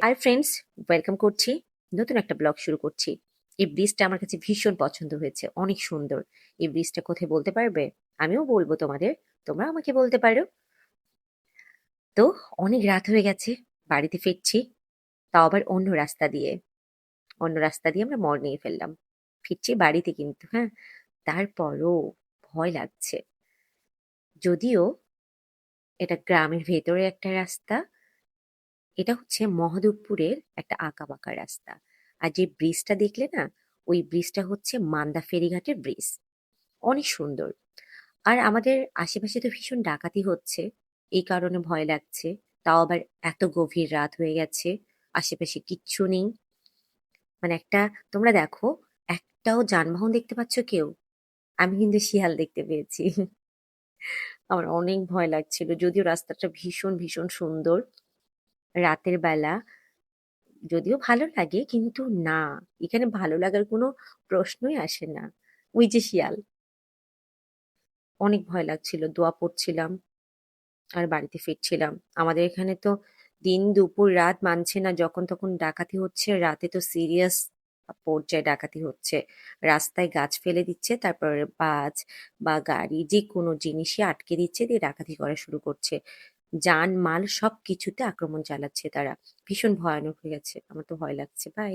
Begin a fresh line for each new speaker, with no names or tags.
আর friends welcome করছি। নতুন একটা ব্লগ শুরু করছি। এই ব্রিজটা আমার কাছে ভীষণ পছন্দ হয়েছে। অনেক সুন্দর। এই ব্রিজটা কোথায় বলতে পারবে? আমিও বলব তোমাদের। তোমরা আমাকে বলতে পারো। তো অনেক রাত হয়ে গেছে। বাড়িতে ফিরছি। তাও আবার অন্য রাস্তা দিয়ে। অন্য রাস্তা দিয়ে আমরা মর নিয়ে ফেললাম। ফিরছি বাড়িতে কিন্তু হ্যাঁ। তারপরও ভয় লাগছে। যদিও এটা গ্রামের ভেতরে একটা রাস্তা। এটা হচ্ছে মহাদেবপুরের একটা আঁকাবাঁকা রাস্তা। আর যে ব্রিজটা দেখলে না, ওই ব্রিজটা হচ্ছে মান্দা ফেরিঘাটের ব্রিজ। অনেক সুন্দর। আর আমাদের আশেপাশে তো ভীষণ ডাকাতি হচ্ছে। এই কারণে ভয় লাগছে। তাও আবার এত গভীর রাত হয়ে গেছে। আশেপাশে কিচ্ছু নেই। মানে একটা, তোমরা দেখো, একটাও যানবাহন দেখতে পাচ্ছ কেউ? আমি কিন্তু শিয়াল দেখতে পেয়েছি। আমার অনেক ভয় লাগছিল। যদিও রাস্তাটা ভীষণ ভীষণ সুন্দর। রাতের বেলা। যদিও ভালো লাগে, কিন্তু না। এখানে ভালো লাগার কোনো প্রশ্নই আসে না। ওই যে শিয়াল। অনেক ভয় লাগছিল, দোয়া পড়ছিলাম আর বাড়িতে ফিরছিলাম। আমাদের এখানে তো দিন, দুপুর, রাত মানছে না। যখন তখন ডাকাতি হচ্ছে, রাতে তো সিরিয়াস পর্যায়ে ডাকাতি হচ্ছে। রাস্তায় গাছ ফেলে দিচ্ছে, তারপরে বাস বা গাড়ি যে কোনো জিনিসই আটকে দিচ্ছে, দিয়ে ডাকাতি করা শুরু করছে। যান মাল সব কিছুতে আক্রমণ চালাচ্ছে তারা। ভীষণ ভয়ানক হয়ে গেছে। আমার তো ভয় লাগছে। বাই